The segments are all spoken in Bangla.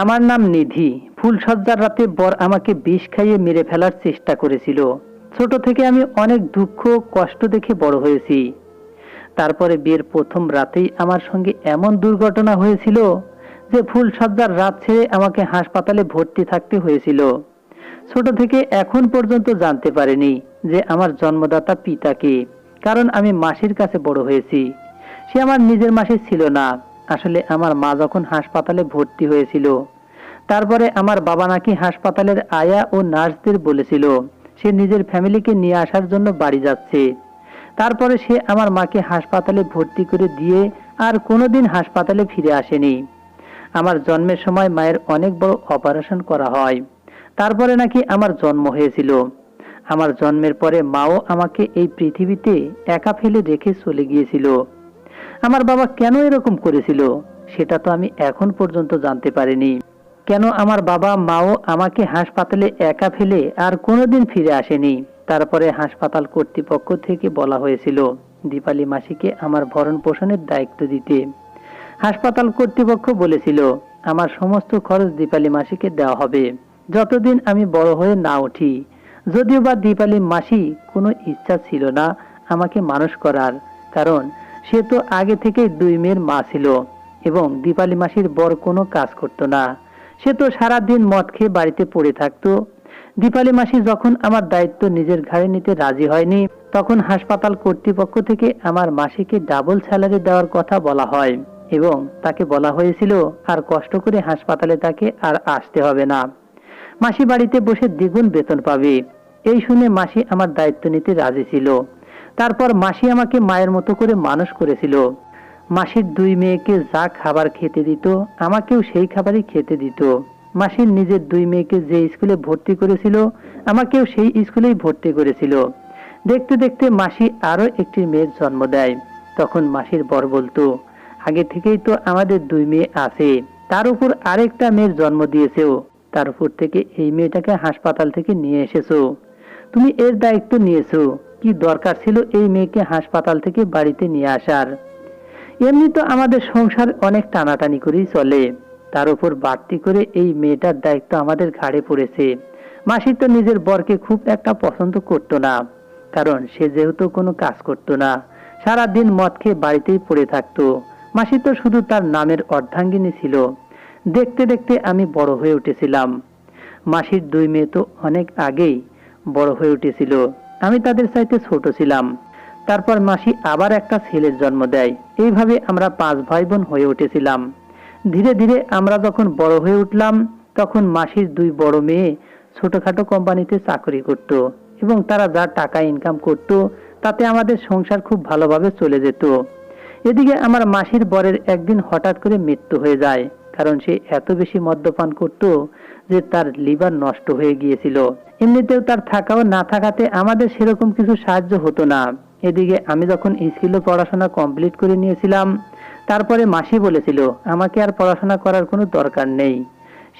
আমার নাম নিধি। ফুলসজ্জার রাতে বর আমাকে বিষ খাইয়ে মেরে ফেলার চেষ্টা করেছিল। ছোট থেকে আমি অনেক দুঃখ কষ্ট দেখে বড় হয়েছি। তারপরে বিয়ের প্রথম রাতেই আমার সঙ্গে এমন দুর্ঘটনা হয়েছিল যে ফুলসজ্জার রাত ছেড়ে আমাকে হাসপাতালে ভর্তি থাকতে হয়েছিল। ছোট থেকে এখন পর্যন্ত জানতে পারিনি যে আমার জন্মদাতা পিতাকে, কারণ আমি মাসির কাছে বড় হয়েছি। সে আমার নিজের মাসি ছিল না। আসলে আমার মা যখন হাসপাতালে ভর্তি হয়েছিল, তারপরে আমার বাবা নাকি হাসপাতালের আয়া ও নার্সদের বলেছিল, সে নিজের ফ্যামিলিকে নিয়ে আসার জন্য বাড়ি যাচ্ছে। তারপরে সে আমার মাকে হাসপাতালে ভর্তি করে দিয়ে আর কোনোদিন হাসপাতালে ফিরে আসেনি। আমার জন্মের সময় মায়ের অনেক বড় অপারেশন করা হয়। তারপরে নাকি আমার জন্ম হয়েছিল। আমার জন্মের পরে মাও আমাকে এই পৃথিবীতে একা ফেলে রেখে চলে গিয়েছিল। আমার বাবা কেন এরকম করেছিল সেটা তো আমি এখন পর্যন্ত জানতে পারিনি। কেন আমার বাবা মাও আমাকে হাসপাতালে একা ফেলে আর কোনোদিন ফিরে আসেনি? তারপরে হাসপাতাল কর্তৃপক্ষ থেকে বলা হয়েছিল, দীপালি মাসিকে আমার ভরণ পোষণের দায়িত্ব দিতে। হাসপাতাল কর্তৃপক্ষ বলেছিল, আমার সমস্ত খরচ দীপালি মাসিকে দেওয়া হবে। যতদিন আমি বড় হয়ে না উঠি, যদিও বা দীপালি মাসি কোনো ইচ্ছা ছিল না আমাকে মানুষ করার, কারণ সে তো আগে থেকে দুই মেয়ের মা ছিল এবং দীপালি মাসির বর কোনো কাজ করতো না। সে তো সারাদিন মদ খেয়ে বাড়িতে পড়ে থাকতো। দীপালি মাসি যখন আমার দায়িত্ব নিজের ঘাড়ে নিতে রাজি হয়নি, তখন হাসপাতাল কর্তৃপক্ষ থেকে আমার মাসিকে ডাবল স্যালারি দেওয়ার কথা বলা হয় এবং তাকে বলা হয়েছিল, আর কষ্ট করে হাসপাতালে তাকে আর আসতে হবে না। মাসি বাড়িতে বসে দ্বিগুণ বেতন পাবে। এই শুনে মাসি আমার দায়িত্ব নিতে রাজি ছিল। তারপর মাসি আমাকে মায়ের মতো করে মানুষ করেছিল। মাসির দুই মেয়েকে যা খাবার খেতে দিত, আমাকেও সেই খাবারই খেতে দিত। মাসির নিজের দুই মেয়েকে যে স্কুলে ভর্তি করেছিল, আমাকেও সেই স্কুলেই ভর্তি করেছিল। দেখতে দেখতে মাসি আরও একটি মেয়ের জন্ম দেয়। তখন মাসির বর বলতো, আগে থেকেই তো আমাদের দুই মেয়ে আছে। তার উপর আরেকটা মেয়ের জন্ম দিয়েছেও। তার উপর থেকে এই মেয়েটাকে হাসপাতাল থেকে নিয়ে এসেছ। তুমি এর দায়িত্ব নিয়েছো। কি দরকার ছিল এই মেয়েকে হাসপাতাল থেকে বাড়িতে নিয়ে আসার? এমনি তো আমাদের সংসার অনেক টানাটানি করেই চলে। তার উপর বাড়তি করে এই মেয়েটার দায়িত্ব আমাদের ঘাড়ে পড়েছে। মাসি তো নিজের বরকে খুব একটা পছন্দ করতো না, কারণ সে যেহেতু কোনো কাজ করতো না সারা দিন মদ খেয়ে বাড়িতেই পড়ে থাকতো। মাসি তো শুধু তার নামের অর্ধাঙ্গিনী ছিল। দেখতে দেখতে আমি বড় হয়ে উঠেছিলাম। মাসির দুই মেয়ে তো অনেক আগেই বড় হয়ে উঠেছিল। আমি তাদের চাইতে ছোট ছিলাম। তারপর মাসি আবার একটা ছেলের জন্ম দেয়। এইভাবে আমরা পাঁচ ভাই বোন হয়ে উঠেছিলাম। ধীরে ধীরে আমরা যখন বড় হয়ে উঠলাম, তখন মাসির দুই বড় মেয়ে ছোটখাটো কোম্পানিতে চাকরি করত এবং তারা যা টাকা ইনকাম করত, তাতে আমাদের সংসার খুব ভালোভাবে চলে যেত। এদিকে আমার মাসির বরের একদিন হঠাৎ করে মৃত্যু হয়ে যায়। কারণ সে এত বেশি মদ্যপান করত যে তার লিভার নষ্ট হয়ে গিয়েছিল। এমনিতেও তার থাকা ও না থাকাতে আমাদের সেরকম কিছু সাহায্য হতো না। এদিকে আমি যখন স্কুলে পড়াশোনা কমপ্লিট করে নিয়েছিলাম, তারপরে মাসি বলেছিল, আমাকে আর পড়াশোনা করার কোনো দরকার নেই।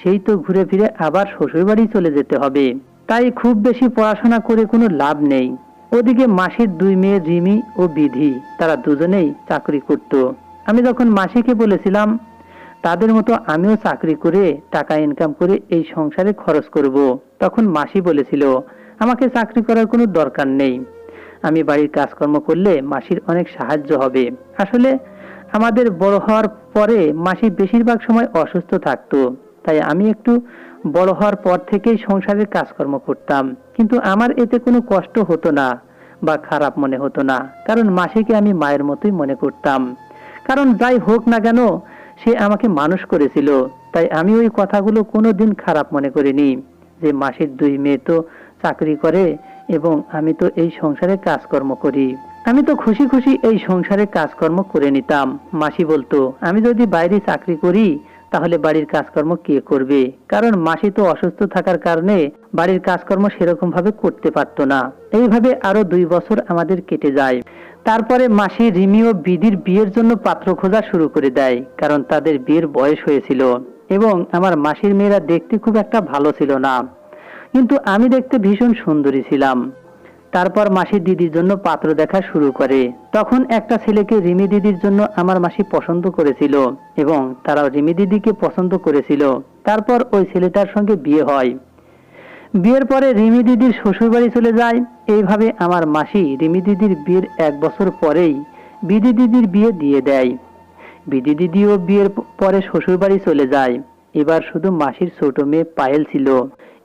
সেই তো ঘুরে ফিরে আবার শ্বশুরবাড়ি চলে যেতে হবে। তাই খুব বেশি পড়াশোনা করে কোনো লাভ নেই। ওদিকে মাসির দুই মেয়ে রিমি ও বিধি, তারা দুজনেই চাকরি করত। আমি যখন মাসিকে বলেছিলাম তাদের মতো আমিও চাকরি করে টাকা ইনকাম করে এই সংসারে খরচ করব। তখন মাসি বলেছিল, আমাকে চাকরি করার কোনো দরকার নেই। আমি বাড়ির কাজকর্ম করলে মাসির অনেক সাহায্য হবে। আসলে আমাদের বড় হওয়ার পরে মাসি বেশিরভাগ সময় অসুস্থ থাকতো। তাই আমি একটু বড় হওয়ার পর থেকেই সংসারের কাজকর্ম করতাম। কিন্তু আমার এতে কোনো কষ্ট হতো না বা খারাপ মনে হতো না। কারণ মাসিকে আমি মায়ের মতোই মনে করতাম। কারণ যাই হোক না কেন সে আমাকে মানুষ করেছিল, তাই আমি ওই কথাগুলো কোনোদিন খারাপ মনে করিনি যে মাসির দুই মেয়ে তো চাকরি করে এবং আমি তো এই সংসারে কাজকর্ম করি। আমি তো খুশি খুশি এই সংসারে কাজকর্ম করে নিতাম। মাসি বলতো, আমি যদি বাইরে চাকরি করি, তাহলে বাড়ির কাজকর্ম কে করবে? কারণ মাসি তো অসুস্থ থাকার কারণে বাড়ির কাজকর্ম সেরকম ভাবে করতে পারতো না। এইভাবে আরও দুই বছর আমাদের কেটে যায়। তারপরে মাসি রিমি ও বিদির বিয়ের জন্য পাত্র খোঁজা শুরু করে দেয়, কারণ তাদের বিয়ের বয়স হয়েছিল। এবং আমার মাসির মেয়েরা দেখতে খুব একটা ভালো ছিল না। কিন্তু আমি দেখতে ভীষণ সুন্দরী ছিলাম। তারপর মাসি দিদির জন্য পাত্র দেখা শুরু করে। তখন একটা ছেলেকে রিমি দিদির জন্য আমার মাসি পছন্দ করেছিল এবং তারা রিমি দিদিকে পছন্দ করেছিল। তারপর ওই ছেলেটার সঙ্গে বিয়ে হয়। বিয়ের পরে রিমি দিদির শ্বশুরবাড়ি চলে যায়। এইভাবে আমার মাসি রিমি দিদির বিয়ের এক বছর পরেই বিদি দিদির বিয়ে দিয়ে দেয়। বিদি দিদিও বিয়ের পরে শ্বশুরবাড়ি চলে যায়। এবার শুধু মাসির ছোট মেয়ে পায়েল ছিল।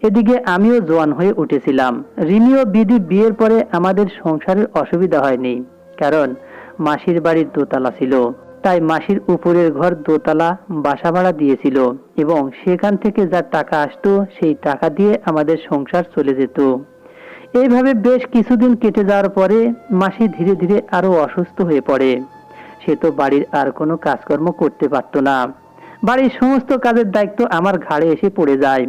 এদিকে আমিও জোয়ান হয়ে উঠেছিলাম। রিমি ও বিদি বিয়ের পরে আমাদের সংসারের অসুবিধা হয়নি, কারণ মাসির বাড়ির দোতলা ছিল। তাই মাসির উপরের ঘর দোতলা বাসা ভাড়া দিয়েছিল এবং সেখান থেকে যা টাকা আসতো সেই টাকা দিয়ে আমাদের সংসার চলে যেত। এইভাবে বেশ কিছুদিন কেটে যাওয়ার পরে মাসি ধীরে ধীরে আরও অসুস্থ হয়ে পড়ে। সে তো বাড়ির আর কোনো কাজকর্ম করতে পারতো না। বাড়ির সমস্ত কাজের দায়িত্ব আমার ঘাড়ে এসে পড়ে যায়।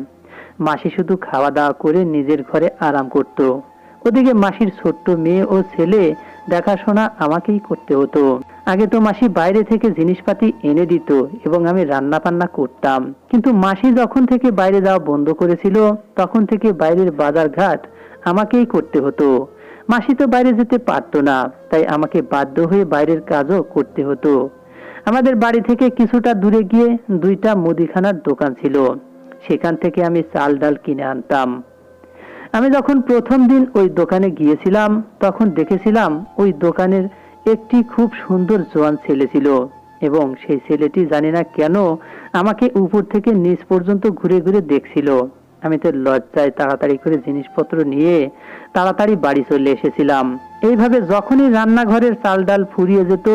মাসি শুধু খাওয়া দাওয়া করে নিজের ঘরে আরাম করত। ওদিকে মাসির ছোট্ট মেয়ে ও ছেলে দেখাশোনা আমাকেই করতে হতো। আগে তো মাসি বাইরে থেকে জিনিসপাতি এনে দিত এবং আমি রান্না বান্না করতাম। কিন্তু মাসি যখন থেকে বাইরে যাওয়া বন্ধ করেছিল, তখন থেকে বাইরের বাজার ঘাট আমাকেই করতে হতো। মাসি তো বাইরে যেতে পারতো না, তাই আমাকে বাধ্য হয়ে বাইরের কাজও করতে হতো। আমাদের বাড়ি থেকে কিছুটা দূরে গিয়ে দুইটা মুদিখানার দোকান ছিল। সেখান থেকে আমি চাল ডাল কিনে আনতাম। আমি যখন প্রথম দিন ওই দোকানে গিয়েছিলাম, তখন দেখেছিলাম ওই দোকানের একটি খুব সুন্দর জোয়ান ছেলে ছিল, এবং সেই ছেলেটি জানি না কেন আমাকে উপর থেকে নিচ পর্যন্ত ঘুরে ঘুরে দেখছিল। আমি তো লজ্জায় তাড়াতাড়ি করে জিনিসপত্র নিয়ে তাড়াতাড়ি বাড়ি চলে এসেছিলাম। এইভাবে যখনই রান্নাঘরের চাল ডাল ফুরিয়ে যেত,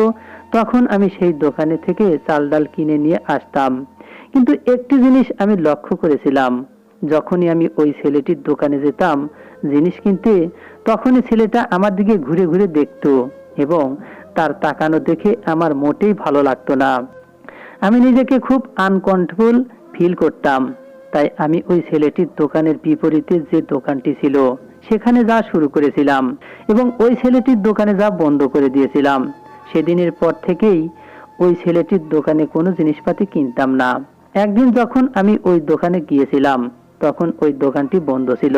তখন আমি সেই দোকানে থেকে চাল ডাল কিনে নিয়ে আসতাম। কিন্তু একটি জিনিস আমি লক্ষ্য করেছিলাম, যখনই আমি ওই ছেলেটির দোকানে যেতাম জিনিস কিনতে, তখনই ছেলেটা আমার দিকে ঘুরে ঘুরে দেখতো। এবং তার তাকানো দেখে আমার মোটেই ভালো লাগতো না। আমি নিজেকে খুব আনকন্ট্রোল ফিল করতাম। তাই আমি ওই ছেলেটির দোকানের বিপরীতে যে দোকানটি ছিল, সেখানে যা শুরু করেছিলাম এবং ওই ছেলেটির দোকানে যা বন্ধ করে দিয়েছিলাম। সেদিনের পর থেকেই ওই ছেলেটির দোকানে কোনো জিনিসপাতি কিনতাম না। একদিন যখন আমি ওই দোকানে গিয়েছিলাম, তখন ওই দোকানটি বন্ধ ছিল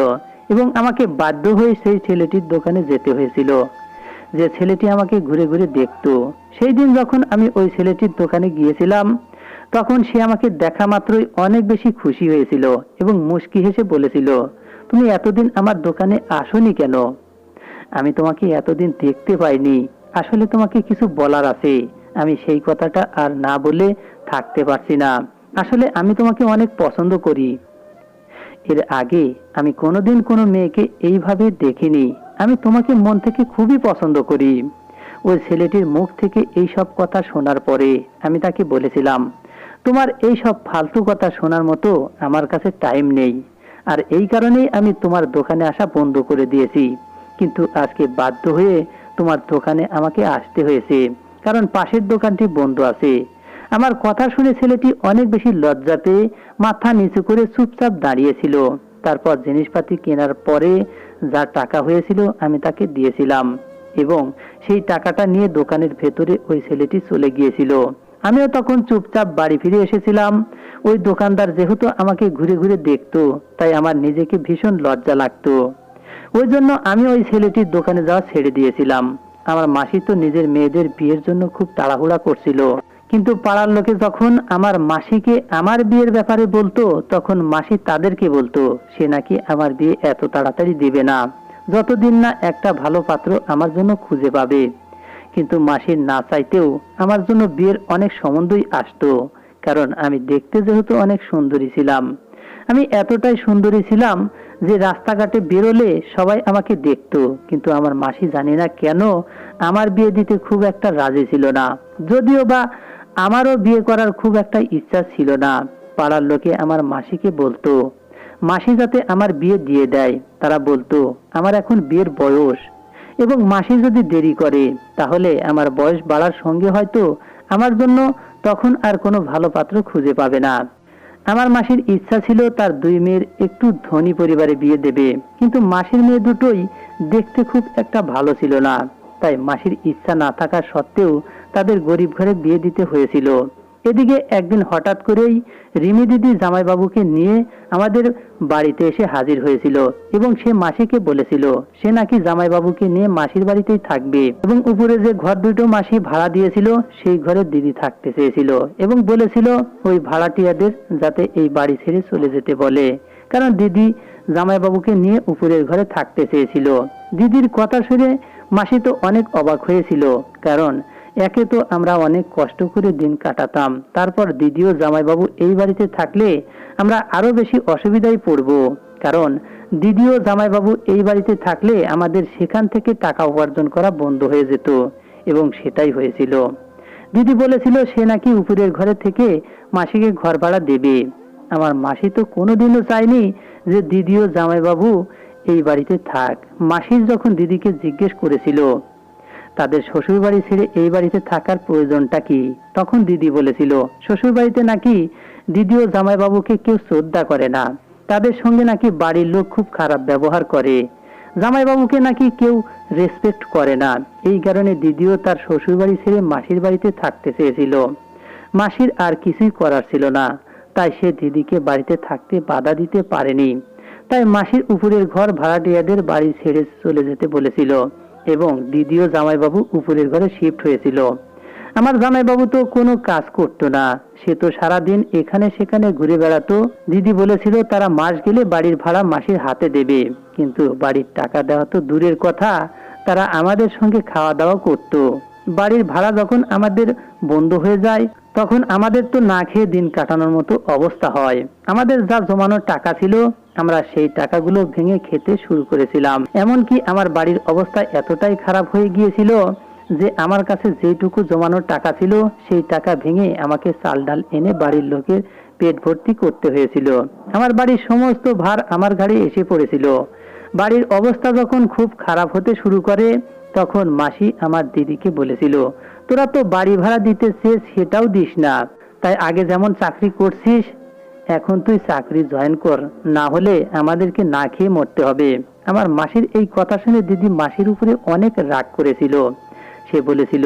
এবং আমাকে বাধ্য হয়ে সেই ছেলেটির দোকানে যেতে হয়েছিল। যে ছেলেটি আমাকে ঘুরে ঘুরে দেখতো, সেই দিন যখন আমি ওই ছেলেটির দোকানে গিয়েছিলাম, তখন সে আমাকে দেখা মাত্রই অনেক বেশি খুশি হয়েছিল এবং মুস্কি হেসে বলেছিল, তুমি এতদিন আমার দোকানে আসোনি কেন? আমি তোমাকে এতদিন দেখতে পাইনি। আসলে তোমাকে কিছু বলার আছে। আমি সেই কথাটা আর না বলে থাকতে পারছি না। আসলে আমি তোমাকে অনেক পছন্দ করি। এর আগে আমি কোনোদিন কোনো মেয়েকে এইভাবে দেখিনি। আমি তোমাকে মন থেকে খুবই পছন্দ করি। ওই ছেলেটির মুখ থেকে এই সব কথা শোনার পরে আমি তাকে বলেছিলাম, তোমার এই সব ফালতু কথা শোনার মতো আমার কাছে টাইম নেই। আর এই কারণেই আমি তোমার দোকানে আসা বন্ধ করে দিয়েছি। কিন্তু আজকে বাধ্য হয়ে তোমার দোকানে আমাকে আসতে হয়েছে, কারণ পাশের দোকানটি বন্ধ আছে। আমার কথা শুনে ছেলেটি অনেক বেশি লজ্জা পেয়ে মাথা নিচু করে চুপচাপ দাঁড়িয়েছিল। তারপর জিনিসপাতি কেনার পরে যা টাকা হয়েছিল আমি তাকে দিয়েছিলাম এবং সেই টাকাটা নিয়ে দোকানের ভেতরে ওই ছেলেটি চলে গিয়েছিল। আমিও তখন চুপচাপ বাড়ি ফিরে এসেছিলাম। ওই দোকানদার যেহেতু আমাকে ঘুরে ঘুরে দেখতো, তাই আমার নিজেকে ভীষণ লজ্জা লাগতো। ওই জন্য আমি ওই ছেলেটির দোকানে যাওয়া ছেড়ে দিয়েছিলাম। আমার মাসি তো নিজের মেয়েদের বিয়ের জন্য খুব তাড়াহুড়া করছিল। কিন্তু পাড়ার লোকে যখন আমার মাসিকে আমার বিয়ের ব্যাপারে বলতো, তখন মাসি তাদেরকে বলতো, সে নাকি আমার বিয়ে এত তাড়াতাড়ি দিবে না। যতদিন না একটা ভালো পাত্র আমার জন্য খুঁজে পাবে। কিন্তু মাসির না চাইতেও আমার জন্য বিয়ের অনেক সম্বন্ধই আসতো, কারণ আমি দেখতে যেহেতু অনেক সুন্দরী ছিলাম। আমি এতটাই সুন্দরী ছিলাম যে রাস্তাঘাটে বেরোলে সবাই আমাকে দেখতো, কিন্তু আমার মাসি জানি না কেন আমার বিয়ে দিতে খুব একটা রাজি ছিল না। যদিও বা আমারও বিয়ে করার খুব একটা ইচ্ছা ছিল না। পাড়ার লোকে আমার মাসিকে বলতো, মাসি যাতে আমার বিয়ে দিয়ে দেয়। তারা বলতো, আমার এখন বিয়ের বয়স এবং মাসি যদি দেরি করে, তাহলে আমার বয়স বাড়ার সঙ্গে হয়তো আমার জন্য তখন আর কোনো ভালো পাত্র খুঁজে পাবে না। আমার মাসির ইচ্ছা ছিল তার দুই মেয়ের একটু ধনী পরিবারে বিয়ে দেবে, কিন্তু মাসির মেয়ে দুটোই দেখতে খুব একটা ভালো ছিল না। তাই মাসির ইচ্ছা না থাকা সত্ত্বেও তাদের গরিব ঘরে বিয়ে দিতে হয়েছিল। এদিকে একদিন হঠাৎ করেই রিমি দিদি জামাইবাবুকে নিয়ে আমাদের বাড়িতে এসে হাজির হয়েছিল এবং সে মাসিকে বলেছিল, সে নাকি জামাইবাবুকে নিয়ে মাসির বাড়িতেই থাকবে এবং উপরে যে ঘর দুটো মাসি ভাড়া দিয়েছিল, সেই ঘরে দিদি থাকতে চেয়েছিল এবং বলেছিল, ওই ভাড়াটিয়াদের যাতে এই বাড়ি ছেড়ে চলে যেতে বলে। কারণ দিদি জামাইবাবুকে নিয়ে উপরের ঘরে থাকতে চেয়েছিল। দিদির কথা শুনে মাসি তো অনেক অবাক হয়েছিল, কারণ একে তো আমরা অনেক কষ্ট করে দিন কাটাতাম। তারপর দিদিও জামাইবাবু এই বাড়িতে থাকলে আমরা আরও বেশি অসুবিধায় পড়ব। কারণ দিদিও জামাইবাবু এই বাড়িতে থাকলে আমাদের সেখান থেকে টাকা উপার্জন করা বন্ধ হয়ে যেত, এবং সেটাই হয়েছিল। দিদি বলেছিল, সে নাকি উপরের ঘরে থেকে মাসিকে ঘর ভাড়া দেবে। আমার মাসি তো কোনোদিনও চায়নি যে দিদিও জামাইবাবু এই বাড়িতে থাক। মাসির যখন দিদিকে জিজ্ঞেস করেছিল তাদের শ্বশুর বাড়ি ছেড়ে এই বাড়িতে থাকার প্রয়োজনটা কি? তখন দিদি বলেছিল শ্বশুর বাড়িতে নাকি দিদি ও জামাইবাবুকে কেউ শ্রদ্ধা করে না। তাদের সঙ্গে নাকি বাড়ির লোক খুব খারাপ ব্যবহার করে। জামাইবাবুকে নাকি কেউ রেসপেক্ট করে না। এই কারণে দিদিও তার শ্বশুর বাড়ি ছেড়ে মাসির বাড়িতে থাকতে চেয়েছিল। মাসির আর কিছুই করার ছিল না। তাই সে দিদিকে বাড়িতে থাকতে বাধা দিতে পারেনি। তাই মাসির উপরের ঘর ভাড়াটিয়াদের বাড়ি ছেড়ে চলে যেতে বলেছিল। এবং দিদিও জামাইবাবু উপরের ঘরে শিফট হয়েছিল। আমার জামাইবাবু তো কোনো কাজ করতো না। সে তো সারাদিন এখানে সেখানে ঘুরে বেড়াতো। দিদি বলেছিল, তারা মাস গেলে বাড়ির ভাড়া মাসির হাতে দেবে। কিন্তু বাড়ির টাকা দেওয়া তো দূরের কথা। তারা আমাদের সঙ্গে খাওয়া দাওয়া করতো। বাড়ির ভাড়া যখন আমাদের বন্ধ হয়ে যায় তখন আমাদের তো না খেয়ে দিন কাটানোর মতো অবস্থা হয়। আমাদের যা জমানোর টাকা ছিল, আমরা সেই টাকাগুলো ভেঙে খেতে শুরু করেছিলাম। এমনকি আমার বাড়ির অবস্থা এতটাই খারাপ হয়ে গিয়েছিল যে আমার কাছে যেটুকু জমানোর টাকা ছিল, সেই টাকা ভেঙে আমাকে চাল ডাল এনে বাড়ির লোকের পেট ভর্তি করতে হয়েছিল। আমার বাড়ির সমস্ত ভার আমার ঘাড়ে এসে পড়েছিল। বাড়ির অবস্থা যখন খুব খারাপ হতে শুরু করে, তখন মাসি আমার দিদিকে বলেছিল তোরা তো বাড়ি ভাড়া দিতে চেয়েছ সেটাও দিস না। তাই আগে যেমন চাকরি করছিস, এখন তুই চাকরি জয়েন কর। না হলে আমাদেরকে না খেয়ে মরতে হবে। আমার মাসির এই কথা শুনে দিদি মাসির উপরে অনেক রাগ করেছিল। সে বলেছিল,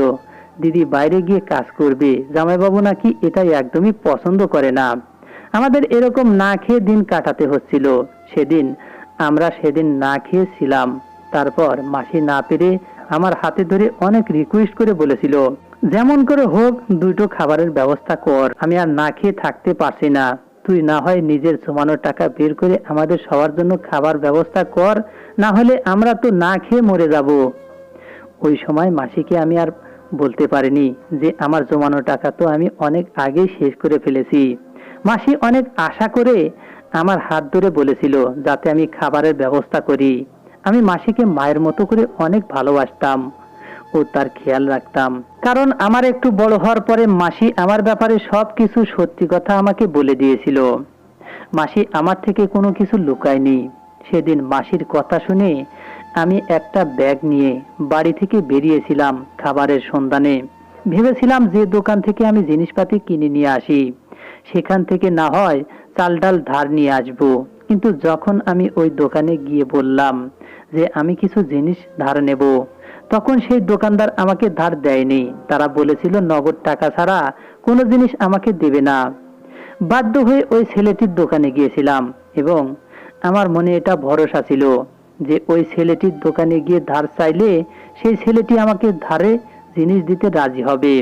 দিদি বাইরে গিয়ে কাজ করবে। জামাইবাবু নাকি এটাই একদমই পছন্দ করে না। আমাদের এরকম না খেয়ে দিন কাটাতে হচ্ছিল। সেদিন আমরা সেদিন না খেয়েছিলাম। তারপর মাসি না পেরে আমার হাতে ধরে অনেক রিকোয়েস্ট করে বলেছিল, যেমন করে হোক, দুটো খাবারের ব্যবস্থা কর। আমি আর না খেয়ে থাকতে পারছি না। তুই না হয় নিজের জমানো টাকা বের করে আমাদের সবার জন্য খাবার ব্যবস্থা কর, না হলে আমরা তো না খেয়ে মরে যাব। ওই সময় মাসিকে আমি আর বলতে পারিনি যে আমার জমানো টাকা তো আমি অনেক আগেই শেষ করে ফেলেছি। মাসি অনেক আশা করে আমার হাত ধরে বলেছিল, যাতে আমি খাবারের ব্যবস্থা করি। আমি মাসিকে মায়ের মতো করে অনেক ভালোবাসতাম ও তার খেয়াল রাখতাম। কারণ আমার একটু বড় হওয়ার পরে মাসি আমার ব্যাপারে সব কিছু সত্যি কথা আমাকে বলে দিয়েছিল। মাসি আমার থেকে কোনো কিছু লুকায়নি। সেদিন মাসির কথা শুনে আমি একটা ব্যাগ নিয়ে বাড়ি থেকে বেরিয়েছিলাম খাবারের সন্ধানে। ভেবেছিলাম যে দোকান থেকে আমি জিনিসপাতি কিনে নিয়ে আসি। সেখান থেকে না হয় চাল ডাল ধার নিয়ে আসব। কিন্তু যখন আমি ওই দোকানে গিয়ে বললাম যে আমি কিছু জিনিস ধার নেব, তখন সেই দোকানদার আমাকে ধার দেয়নি। তারা বলেছিল, নগদ টাকা ছাড়া কোনো জিনিস আমাকে দেবে না। বাধ্য হয়ে ওই ছেলেটির দোকানে গিয়েছিলাম এবং আমার মনে এটা ভরসা ছিল যে ওই ছেলেটির দোকানে গিয়ে ধার চাইলে সেই ছেলেটি আমাকে ধারে জিনিস দিতে রাজি হবে।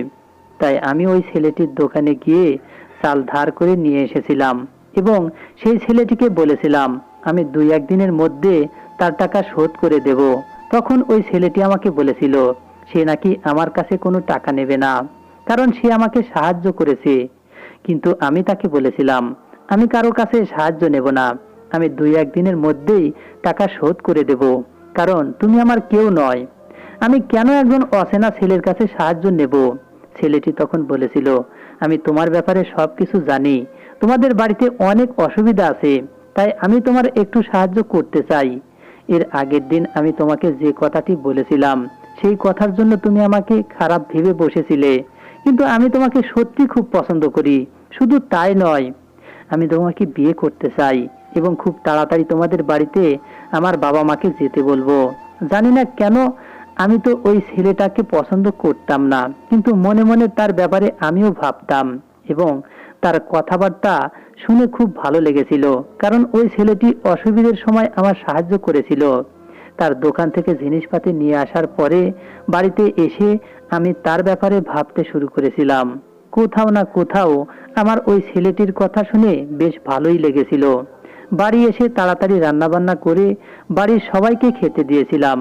তাই আমি ওই ছেলেটির দোকানে গিয়ে চাল ধার করে নিয়ে এসেছিলাম। এবং সেই ছেলেটিকে বলেছিলাম, আমি দুই একদিনের মধ্যে তার টাকা শোধ করে দেব। তখন ওই ছেলেটি আমাকে বলেছিল, সে নাকি আমার কাছে কোনো টাকা নেবে না, কারণ সে আমাকে সাহায্য করেছে। কিন্তু আমি তাকে বলেছিলাম, আমি কারও কাছে সাহায্য নেব না, আমি দুই একদিনের মধ্যেই টাকা শোধ করে দেব, কারণ তুমি আমার কেউ নয়। আমি কেন একজন অচেনা ছেলের কাছে সাহায্য নেব? ছেলেটি তখন বলেছিল, আমি তোমার ব্যাপারে সবকিছু জানি তোমাদের বাড়িতে অনেক অসুবিধা আছে, তাই আমি তোমার একটু সাহায্য করতে চাই। এর আগের দিন আমি তোমাকে যে কথাটি বলেছিলাম, সেই কথার জন্য তুমি আমাকে খারাপ ভেবে বসেছিলে। কিন্তু আমি তোমাকে সত্যি খুব পছন্দ করি, শুধু তাই নয়। আমি তোমাকে বিয়ে করতে চাই এবং খুব তাড়াতাড়ি তোমাদের বাড়িতে আমার বাবা মাকে যেতে বলব। জানি না কেন, আমি তো ওই ছেলেটাকে পছন্দ করতাম না, কিন্তু মনে মনে তার ব্যাপারে আমিও ভাবতাম এবং তার কথাবার্তা শুনে খুব ভালো লেগেছিল, কারণ ওই ছেলেটি অসুবিধের সময় আমার সাহায্য করেছিল। তার দোকান থেকে জিনিসপাতি নিয়ে আসার পরে বাড়িতে এসে আমি তার ব্যাপারে ভাবতে শুরু করেছিলাম। কোথাও না কোথাও আমার ওই ছেলেটির কথা শুনে বেশ ভালোই লেগেছিল। বাড়ি এসে তাড়াতাড়ি রান্নাবান্না করে বাড়ির সবাইকে খেতে দিয়েছিলাম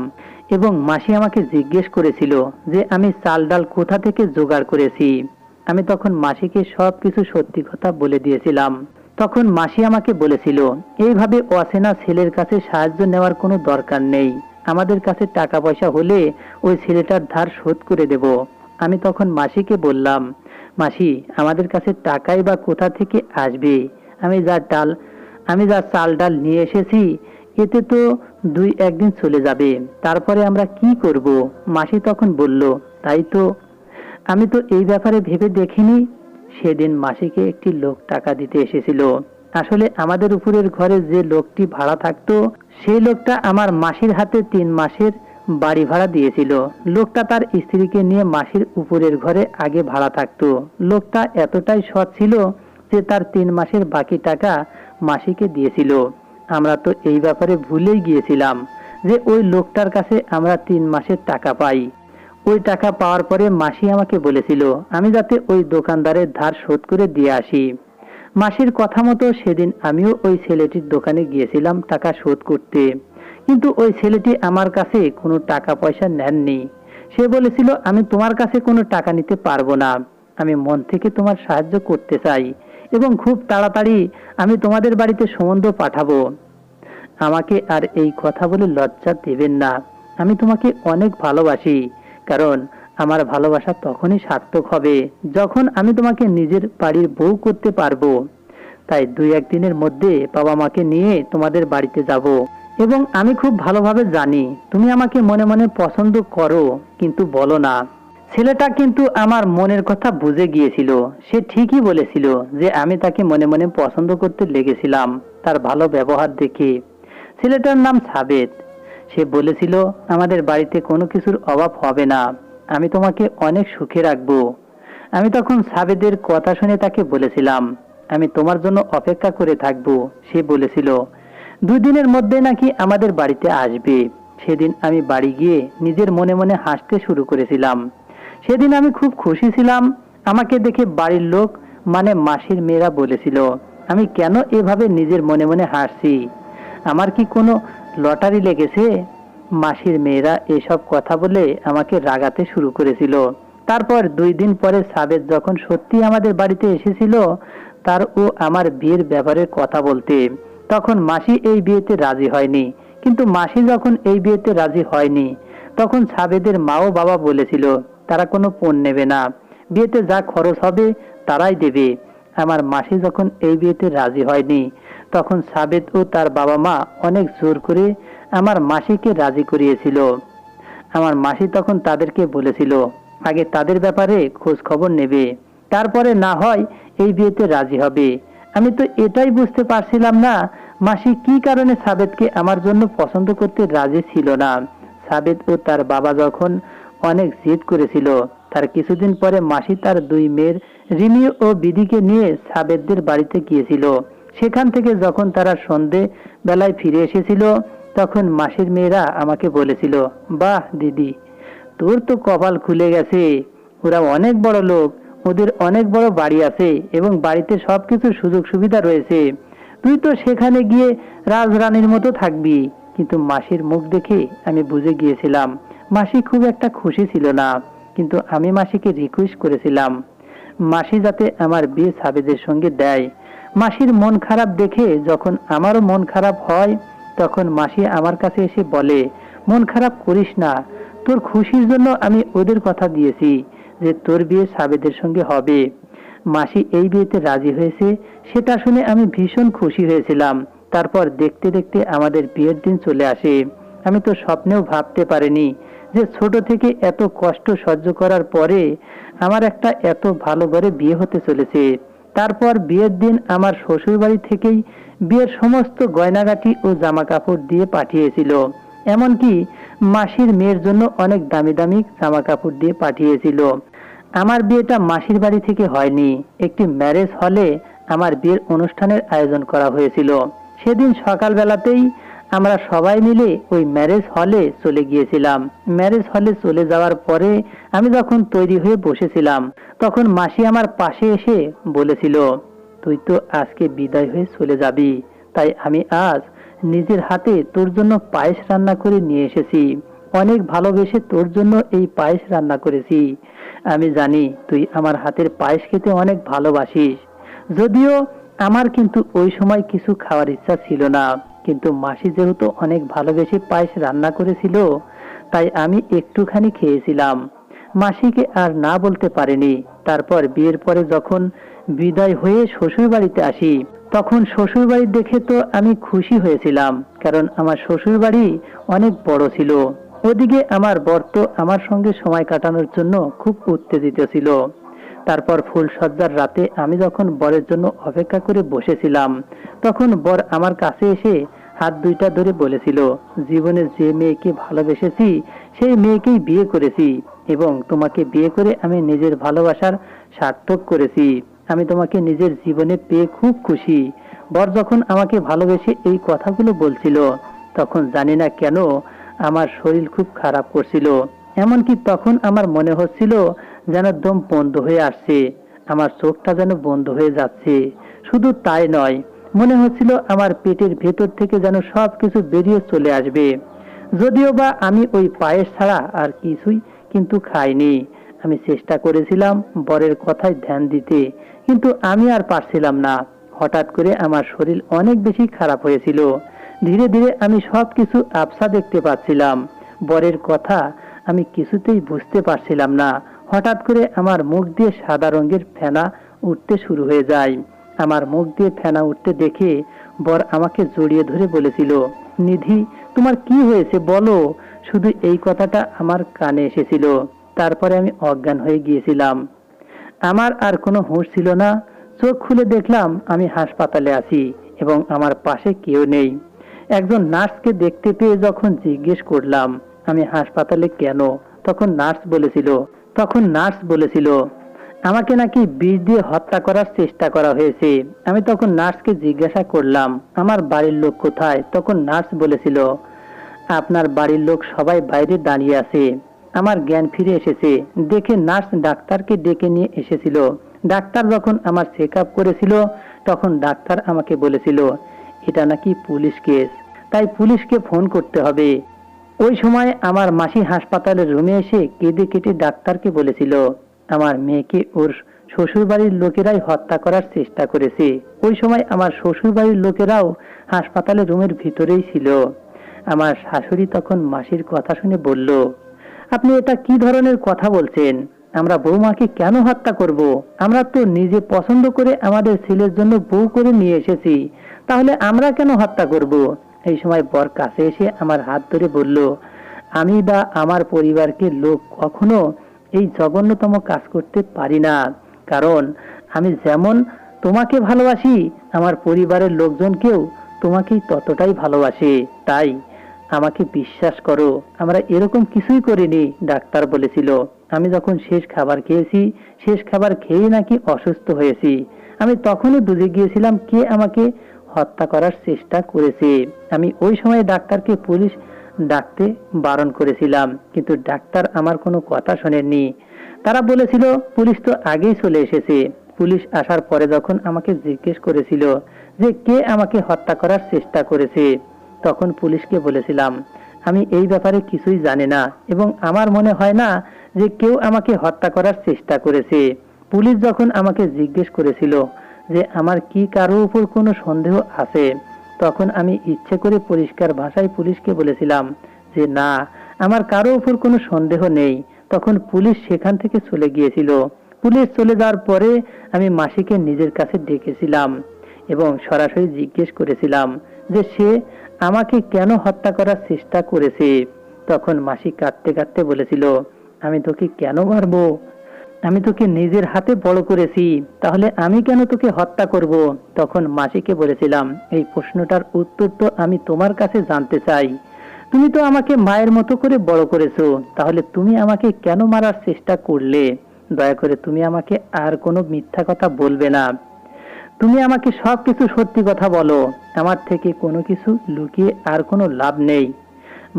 এবং মাসি আমাকে জিজ্ঞেস করেছিল যে আমি চাল ডাল কোথা থেকে জোগাড় করেছি। আমি তখন মাসিকে সব কিছু সত্যি কথা বলে দিয়েছিলাম। তখন মাসি আমাকে বলেছিল, এইভাবে অচেনা ছেলের কাছে সাহায্য নেওয়ার কোনো দরকার নেই। আমাদের কাছে টাকা পয়সা হলে ওই ছেলেটার ধার শোধ করে দেব। আমি তখন মাসিকে বললাম, মাসি, আমাদের কাছে টাকাই বা কোথা থেকে আসবে? আমি যা ডাল, আমি যা চাল ডাল নিয়ে এসেছি, এতে তো দুই একদিন চলে যাবে। তারপরে আমরা কি করব? মাসি তখন বলল, তাই তো আমি তো এই ব্যাপারে ভেবে দেখিনি। সেদিন মাসিকে একটি লোক টাকা দিতে এসেছিল। আসলে আমাদের উপরের ঘরে যে লোকটি ভাড়া থাকতো, সেই লোকটা আমার মাসির হাতে তিন মাসের বাড়ি ভাড়া দিয়েছিল। লোকটা তার স্ত্রীকে নিয়ে মাসির উপরের ঘরে আগে ভাড়া থাকতো। লোকটা এতটাই সৎ ছিল যে তার তিন মাসের বাকি টাকা মাসিকে দিয়েছিল। আমরা তো এই ব্যাপারে ভুলেই গিয়েছিলাম যে ওই লোকটার কাছে আমরা তিন মাসের টাকা পাই। ওই টাকা পাওয়ার পরে মাসি আমাকে বলেছিল, আমি যাতে ওই দোকানদারের ধার শোধ করে দিয়ে আসি। মাসির কথা মতো সেদিন আমিও ওই ছেলেটির দোকানে গিয়েছিলাম টাকা শোধ করতে। কিন্তু ওই ছেলেটি আমার কাছে কোনো টাকা পয়সা নেননি। সে বলেছিল, আমি তোমার কাছে কোনো টাকা নিতে পারব না। আমি মন থেকে তোমার সাহায্য করতে চাই এবং খুব তাড়াতাড়ি আমি তোমাদের বাড়িতে সম্বন্ধ পাঠাবো। আমাকে আর এই কথা বলে লজ্জা দেবেন না। আমি তোমাকে অনেক ভালোবাসি। কারণ আমার ভালোবাসা তখনই সার্থক হবে যখন আমি তোমাকে নিজের বাড়ির বউ করতে পারব। তাই দুই একদিনের মধ্যে বাবা মাকে নিয়ে তোমাদের বাড়িতে যাব। এবং আমি খুব ভালোভাবে জানি তুমি আমাকে মনে মনে পছন্দ করো, কিন্তু বলো না। ছেলেটা কিন্তু আমার মনের কথা বুঝে গিয়েছিল। সে ঠিকই বলেছিল যে আমি তাকে মনে মনে পছন্দ করতে লেগেছিলাম, তার ভালো ব্যবহার দেখে। ছেলেটার নাম সাবেদ সে বলেছিল, আমাদের বাড়িতে কোনো কিছুর অভাব হবে না। আমি তোমাকে অনেক সুখে রাখব। আমি তখন সাবেদের কথা শুনে তাকে বলেছিলাম, আমি তোমার জন্য অপেক্ষা করে থাকব। সে বলেছিল দুই দিনের মধ্যে নাকি আমাদের বাড়িতে আসবে। সেদিন আমি বাড়ি গিয়ে নিজের মনে মনে হাসতে শুরু করেছিলাম। সেদিন আমি খুব খুশি ছিলাম। আমাকে দেখে বাড়ির লোক মানে মাসির মেয়েরা বলেছিল, আমি কেন এভাবে নিজের মনে মনে হাসছি? আমার কি কোনো লটারি লেগেছে। মাসির মেয়েরা এসব কথা বলে আমাকে রাগাতে শুরু করেছিল। তারপর দুই দিন পরে সাবেদ যখন সত্যি আমাদের বাড়িতে এসেছিল, তার ও আমার বিয়ের ব্যাপারে কথা বলতে। তখন মাসি এই বিয়েতে রাজি হয়নি। কিন্তু মাসি যখন এই বিয়েতে রাজি হয়নি, তখন সাবেদের মা ও বাবা বলেছিল, তারা কোনো পণ নেবে না। বিয়েতে যা খরচ হবে, তারাই দেবে। আমার মাসি যখন এই বিয়েতে রাজি হয়নি তখন সাবেদ ও তার বাবা মা অনেক জোর করে আমার মাসিকে রাজি করিয়েছিল। আমার মাসি তখন তাদেরকে বলেছিল, আগে তাদের ব্যাপারে খোঁজ খবর নেবে, তারপরে না হয় এই বিয়েতে রাজি হবে। আমি তো এটাই বুঝতে পারছিলাম না, মাসি কি কারণে সাবেদকে আমার জন্য পছন্দ করতে রাজি ছিল না। সাবেদ ও তার বাবা যখন অনেক জেদ করেছিল, তার কিছুদিন পরে মাসি তার দুই মেয়ের রিমি ও বিদিকে নিয়ে সাবেদদের বাড়িতে গিয়েছিল। সেখান থেকে যখন তারা সন্ধে বেলায় ফিরে এসেছিল, তখন মাসির মেয়েরা আমাকে বলেছিল, বাহ, দিদি, তোর তো কপাল খুলে গেছে। ওরা অনেক বড় লোক, ওদের অনেক বড় বাড়ি আছে এবং বাড়িতে সবকিছু সুযোগ সুবিধা রয়েছে। তুই তো সেখানে গিয়ে রাজরানীর মতো থাকবি। কিন্তু মাসির মুখ দেখে আমি বুঝে গিয়েছিলাম, মাসি খুব একটা খুশি ছিল না। কিন্তু আমি মাসিকে রিকোয়েস্ট করেছিলাম, মাসি যাতে আমার বিয়ে সাবেদের সঙ্গে দেয় মাসির মন খারাপ দেখে যখন আমারও মন খারাপ হয়, তখন মাসি আমার কাছে এসে বলে, মন খারাপ করিস না, তোর খুশির জন্য আমি ওদের কথা দিয়েছি যে তোর বিয়ে সাবেদের সঙ্গে হবে। মাসি এই বিয়েতে রাজি হয়েছে, সেটা শুনে আমি ভীষণ খুশি হয়েছিলাম। তারপর দেখতে দেখতে আমাদের বিয়ের দিন চলে আসে। আমি তো স্বপ্নেও ভাবতে পারিনি যে ছোট থেকে এত কষ্ট সহ্য করার পরে আমার একটা এত ভালো ঘরে বিয়ে হতে চলেছে। তারপর বিয়ের দিন আমার শ্বশুর বাড়ি থেকেই বিয়ের সমস্ত গয়নাগাটি ও জামা কাপড় দিয়ে পাঠিয়েছিল। এমনকি মাসির মেয়ের জন্য অনেক দামি দামি জামা কাপড় দিয়ে পাঠিয়েছিল। আমার বিয়েটা মাসির বাড়ি থেকে হয়নি। একটি ম্যারেজ হলে আমার বিয়ের অনুষ্ঠানের আয়োজন করা হয়েছিল। সেদিন সকালবেলাতেই আমরা সবাই মিলে ওই ম্যারেজ হলে চলে গিয়েছিলাম। ম্যারেজ হলে চলে যাওয়ার পরে আমি যখন তৈরি হয়ে বসেছিলাম, তখন মাসি আমার পাশে এসে বলেছিল, তুই তো আজকে বিদায় হয়ে চলে যাবি, তাই আমি আজ নিজের হাতে তোর জন্য পায়েস রান্না করে নিয়ে এসেছি। অনেক ভালোবেসে তোর জন্য এই পায়েস রান্না করেছি। আমি জানি তুই আমার হাতের পায়েস খেতে অনেক ভালোবাসিস। যদিও আমার কিন্তু ওই সময় কিছু খাওয়ার ইচ্ছা ছিল না। কিন্তু মাসি যেহেতু অনেক ভালোবেসে পায়েস রান্না করেছিল, তাই আমি একটুখানি খেয়েছিলাম। মাসিকে আর না বলতে পারিনি। তারপর বিয়ের পরে যখন বিদায় হয়ে শ্বশুর বাড়িতে আসি, তখন শ্বশুর বাড়ি দেখে তো আমি খুশি হয়েছিলাম, কারণ আমার শ্বশুর বাড়ি অনেক বড় ছিল। ওদিকে আমার বর তো আমার সঙ্গে সময় কাটানোর জন্য খুব উত্তেজিত ছিল। তারপর ফুলসজ্জার রাতে আমি যখন বরের জন্য অপেক্ষা করে বসেছিলাম, তখন বর আমার কাছে এসে হাত দুইটা ধরে বলেছিল, জীবনে যে মেয়েকে ভালোবেসেছি, সেই মেয়েকেই বিয়ে করেছি এবং তোমাকে বিয়ে করে আমি নিজের ভালোবাসার সার্থক করেছি। আমি তোমাকে নিজের জীবনে পেয়ে খুব খুশি। বর যখন আমাকে ভালোবেসে এই কথাগুলো বলছিল, তখন জানি না কেন আমার শরীর খুব খারাপ করছিল। এমনকি তখন আমার মনে হচ্ছিল যেন দম বন্ধ হয়ে আসছে, আমার চোখটা যেন বন্ধ হয়ে যাচ্ছে। শুধু তাই নয় মনে হচ্ছিল আমার পেটের ভেতর থেকে যেন সব কিছু বেরিয়ে চলে আসবে। যদিও বা আমি ওই পায়েস ছাড়া আর কিছুই কিন্তু খাইনি। আমি চেষ্টা করেছিলাম বরের কথায় ধ্যান দিতে, কিন্তু আমি আর পারছিলাম না। হঠাৎ করে আমার শরীর অনেক বেশি খারাপ হয়েছিল। ধীরে ধীরে আমি সব কিছু আবসা দেখতে পাচ্ছিলাম। বরের কথা আমি কিছুতেই বুঝতে পারছিলাম না। হঠাৎ করে আমার মুখ দিয়ে সাদা রঙের ফেনা উঠতে শুরু হয়ে যায়। আমার মুখ দিয়ে ফেনা উঠতে দেখে বর আমাকে জড়িয়ে ধরে বলেছিল, নিধি, তোমার কি হয়েছে বলো? শুধু এই কথাটা আমার কানে এসেছিল। তারপরে আমি অজ্ঞান হয়ে গিয়েছিলাম। আমার আর কোনো হুঁশ ছিল না। চোখ খুলে দেখলাম আমি হাসপাতালে আছি এবং আমার পাশে কেউ নেই। একজন নার্সকে দেখতে পেয়ে যখন জিজ্ঞেস করলাম, আমি হাসপাতালে কেন? তখন নার্স বলেছিল, তখন নার্স বলেছিল আমাকে নাকি বিষ দিয়ে হত্যা করার চেষ্টা করা হয়েছে। আমি তখন নার্সকে জিজ্ঞাসা করলাম, আমার বাড়ির লোক কোথায়? তখন নার্স বলেছিল, আপনার বাড়ির লোক সবাই বাইরে দাঁড়িয়ে আছে। আমার জ্ঞান ফিরে এসেছে। দেখে নার্স ডাক্তারকে ডেকে নিয়ে এসেছিল। ডাক্তার যখন আমার চেক আপ করেছিল, তখন ডাক্তার আমাকে বলেছিল, এটা নাকি পুলিশ কেস। তাই পুলিশকে ফোন করতে হবে। ওই সময় আমার মাসি হাসপাতালের রুমে এসে কেঁদে কেটে ডাক্তারকে বলেছিল আমার মেয়েকে ওর শ্বশুর বাড়ির লোকেরাই হত্যা করার চেষ্টা করেছে। ওই সময় আমার শ্বশুর বাড়ির লোকেরাও হাসপাতালে রুমের ভিতরেই ছিল। আমার শাশুড়ি তখন মাসির কথা শুনে বলল, আপনি এটা কি ধরনের কথা বলছেন? আমরা বৌমাকে কেন হত্যা করব? আমরা তো নিজে পছন্দ করে আমাদের ছেলের জন্য বউ করে নিয়ে এসেছি। তাহলে আমরা কেন হত্যা করব? এই সময় বর কাছে এসে আমার হাত ধরে বলল, আমি বা আমার পরিবারকে লোক কখনো এই জঘন্যতম কাজ করতে পারি না। কারণ আমি যেমন তোমাকে ভালোবাসি, আমার পরিবারের লোকজনকেও তোমাকেই ততটাই ভালোবাসে। তাই আমাকে বিশ্বাস করো, আমরা এরকম কিছুই করিনি, ডাক্তার বলেছিল। আমি যখন শেষ খাবার খেয়েছি, শেষ খাবার খেয়ে নাকি অসুস্থ হয়েছি। আমি তখনই বুঝে গিয়েছিলাম কে আমাকে হত্যা করার চেষ্টা করেছে। আমি ওই সময় ডাক্তারকে পুলিশ ডাকতে বারণ করেছিলাম, কিন্তু ডাক্তার আমার কোনো কথা শোনেননি। তারা বলেছিল, পুলিশ তো আগেই চলে এসেছে। পুলিশ আসার পরে যখন আমাকে জিজ্ঞেস করেছিল যে কে আমাকে হত্যা করার চেষ্টা করেছে, তখন পুলিশকে বলেছিলাম, আমি এই ব্যাপারে কিছুই জানি না এবং আমার মনে হয় না যে কেউ আমাকে হত্যা করার চেষ্টা করেছে। পুলিশ যখন আমাকে জিজ্ঞেস করেছিল যে আমার কি কারও উপর কোনো সন্দেহ আছে তখন আমি ইচ্ছে করে পরিষ্কার ভাষায় পুলিশকে বলেছিলাম যে, না, আমার কারও উপর কোনো সন্দেহ নেই। তখন পুলিশ সেখান থেকে চলে গিয়েছিল। পুলিশ চলে যাওয়ার পরে আমি মাসিকে নিজের কাছে ডেকেছিলাম এবং সরাসরি জিজ্ঞেস করেছিলাম যে, সে আমাকে কেন হত্যা করার চেষ্টা করেছে? তখন মাসি কাঁদতে কাঁদতে বলেছিল, আমি তোকে কেন মারবো? আমি তোকে নিজের হাতে বড় করেছি, তাহলে আমি কেন তোকে হত্যা করব? তখন মাসিকে বলেছিলাম, এই প্রশ্নটার উত্তর তো আমি তোমার কাছে জানতে চাই। তুমি তো আমাকে মায়ের মতো করে বড় করেছ, তাহলে তুমি আমাকে কেন মারার চেষ্টা করলে? দয়া করে তুমি আমাকে আর কোনো মিথ্যা কথা বলবে না। তুমি আমাকে সব কিছু সত্যি কথা বলো, আমার থেকে কোনো কিছু লুকিয়ে আর কোনো লাভ নেই।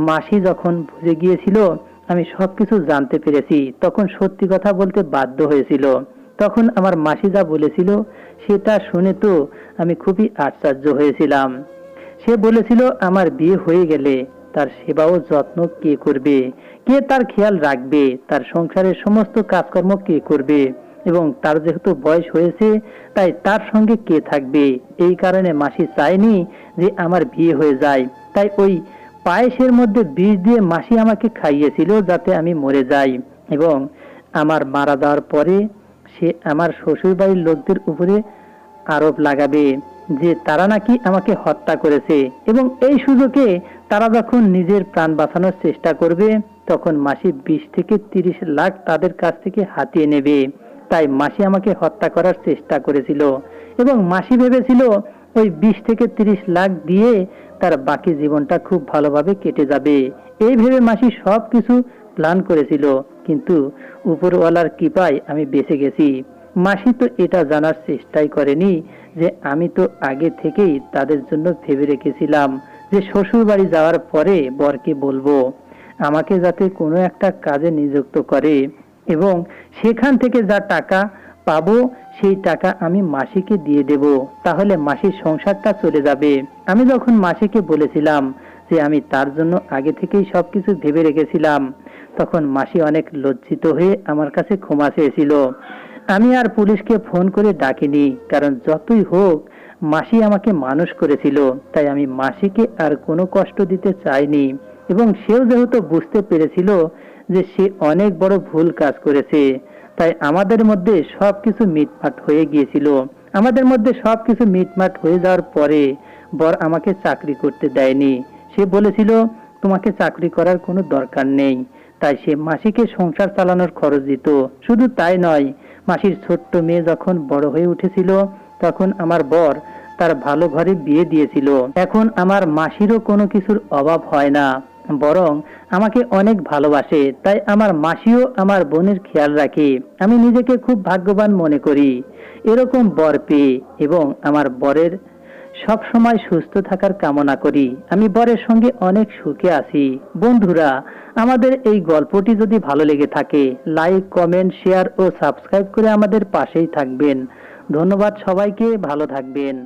মাসি যখন বুঝে গিয়েছিল আমি সব কিছু জানতে পেরেছি। তখন সত্যি কথা বলতে বাধ্য হয়েছিল। তখন আমার মাসি যা বলেছিল, সেটা শুনে তো আমি খুবই আশ্চর্য হয়েছিলাম। সে বলেছিল, আমার বিয়ে হয়ে গেলে তার সেবা ও যত্ন কে করবে? কে তার খেয়াল রাখবে? তার সংসারের সমস্ত কাজকর্ম কে করবে? এবং তার যেহেতু বয়স হয়েছে, তাই তার সঙ্গে কে থাকবে? এই কারণে মাসি চায়নি যে আমার বিয়ে হয়ে যায়। তাই ওই পায়েসের মধ্যে বিষ দিয়ে মাসি আমাকে খাইয়েছিল যাতে আমি মরে যাই এবং আমার মারা যাওয়ার পরে সে আমার শ্বশুর বাড়ির লোকদের উপরে আরোপ লাগাবে যে তারা নাকি আমাকে হত্যা করেছে এবং এই সুযোগে তারা যখন নিজের প্রাণ বাঁচানোর চেষ্টা করবে, তখন মাসি বিশ থেকে তিরিশ লাখ তাদের কাছ থেকে হাতিয়ে নেবে। তাই মাসি আমাকে হত্যা করার চেষ্টা করেছিল এবং মাসি ভেবেছিল ওই বিশ থেকে তিরিশ লাখ দিয়ে তার বাকি জীবনটা খুব ভালোভাবে কেটে যাবে। এই ভেবে মাসি সব কিছু প্ল্যান করেছিল, কিন্তু উপরওয়ালার কৃপায় আমি বেঁচে গেছি। মাসি তো এটা জানার চেষ্টাই করেনি যে আমি তো আগে থেকেই তাদের জন্য ভেবে রেখেছিলাম যে শ্বশুর বাড়ি যাওয়ার পরে বরকে বলব। আমাকে যাতে কোনো একটা কাজে নিযুক্ত করে এবং সেখান থেকে যা টাকা পাবো, সেই টাকা আমি মাসিকে দিয়ে দেব। তাহলে মাসির সংসারটা চলে যাবে। আমি যখন মাসিকে বলেছিলাম যে আমি তার জন্য আগে থেকেই সবকিছু ভেবে রেখেছিলাম, তখন মাসি অনেক লজ্জিত হয়ে আমার কাছে ক্ষমা চেয়েছিল। আমি আর পুলিশকে ফোন করে ডাকিনি, কারণ যতই হোক, মাসি আমাকে মানুষ করেছিল, তাই আমি মাসিকে আর কোনো কষ্ট দিতে চাইনি। এবং সেও যেহেতু বুঝতে পেরেছিল যে সে অনেক বড় ভুল কাজ করেছে তাই আমাদের মধ্যে সবকিছু মিটমাট হয়ে গিয়েছিল। আমাদের মধ্যে সবকিছু মিটমাট হয়ে যাওয়ার পরে বর আমাকে চাকরি করতে দেয়নি। সে বলেছিল, তোমাকে চাকরি করার কোনো দরকার নেই। তাই সে মাসিকে সংসার চালানোর খরচ দিত। শুধু তাই নয়, মাসির ছোট্ট মেয়ে যখন বড় হয়ে উঠেছিল, তখন আমার বর তার ভালো ঘরে বিয়ে দিয়েছিল। এখন আমার মাসিরও কোনো কিছুর অভাব হয় না। বরং আমাকে অনেক ভালোবাসে, তাই আমার মাসিও আমার বোনের খেয়াল রাখে। আমি নিজেকে খুব ভাগ্যবান মনে করি। এরকম বর পেয়ে এবং আমার বরের সব সময় সুস্থ থাকার কামনা করি। আমি বরের সঙ্গে অনেক সুখে আছি। বন্ধুরা, আমাদের এই গল্পটি যদি ভালো লেগে থাকে, লাইক, কমেন্ট, শেয়ার ও সাবস্ক্রাইব করে আমাদের পাশেই থাকবেন। ধন্যবাদ সবাইকে, ভালো থাকবেন।